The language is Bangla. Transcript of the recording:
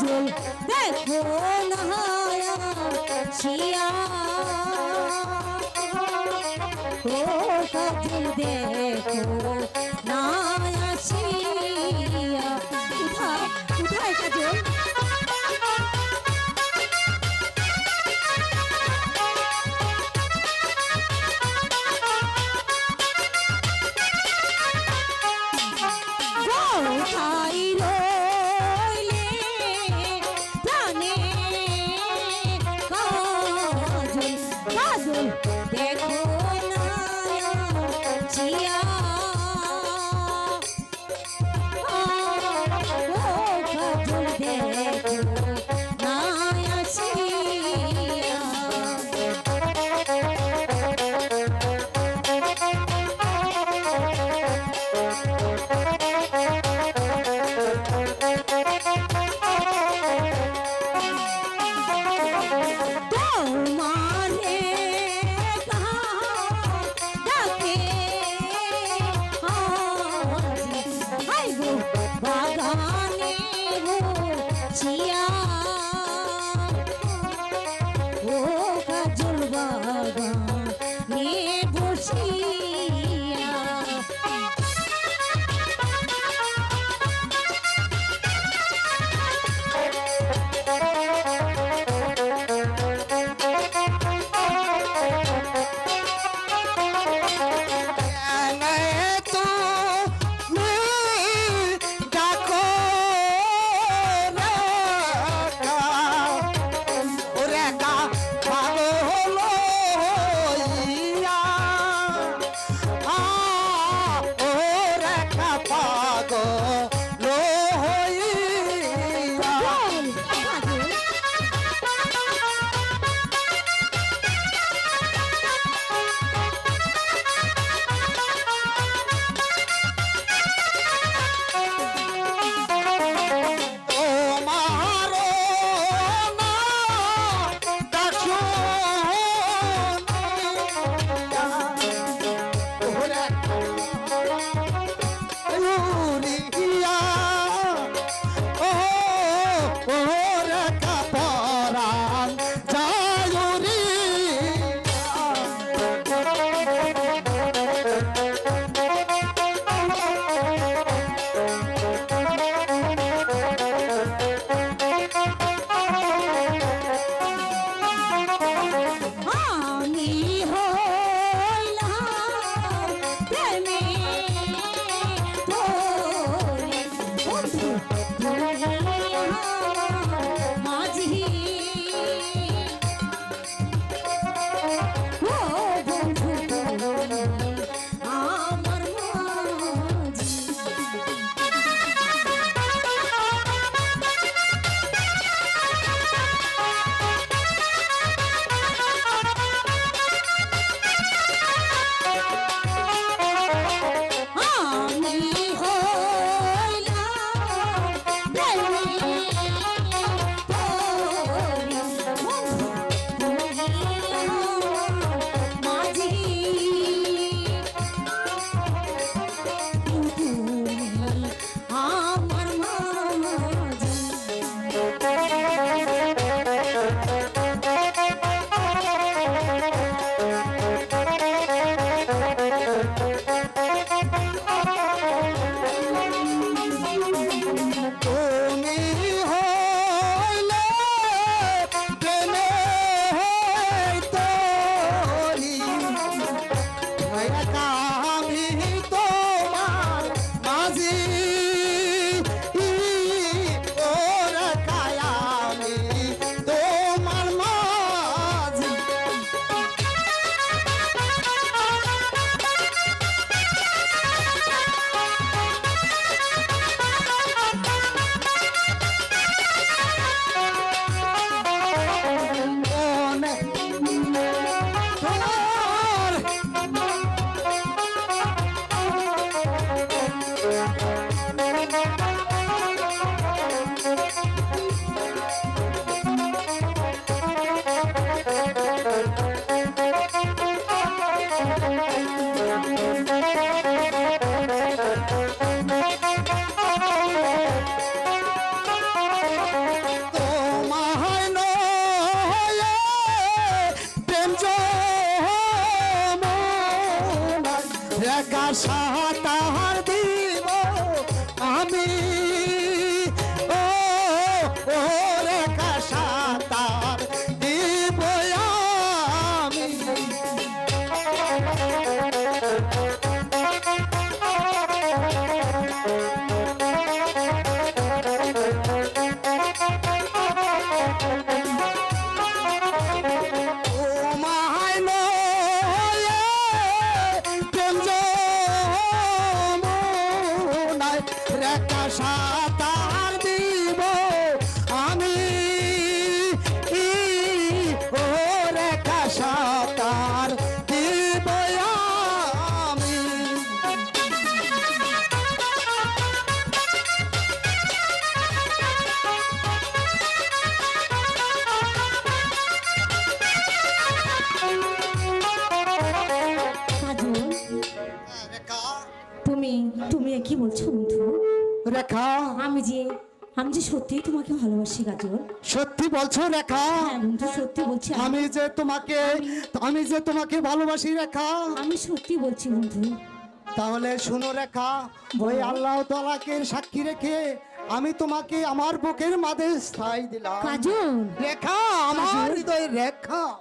কাজল দেখো না শিয়া ও কাজল দেখো না শিয়া Whoa. গা তুমি তুমি কি বলছো বন্ধু? রেখা। আমি যে আমি যে সত্যি তোমাকে ভালোবাসি কাজল সত্যি বলছো রেখা? হ্যাঁ বন্ধু সত্যি বলছি। আমি- যে তোমাকে আমি যে তোমাকে ভালোবাসি রেখা। আমি সত্যি বলছি বন্ধু। তাহলে শুনো রেখা ওই আল্লাহ তালাকে সাক্ষী রেখে আমি তোমাকে আমার বুকের মাঝে স্থায়ী দিলাম। কাজল। রেখা আমার হৃদয় রেখা।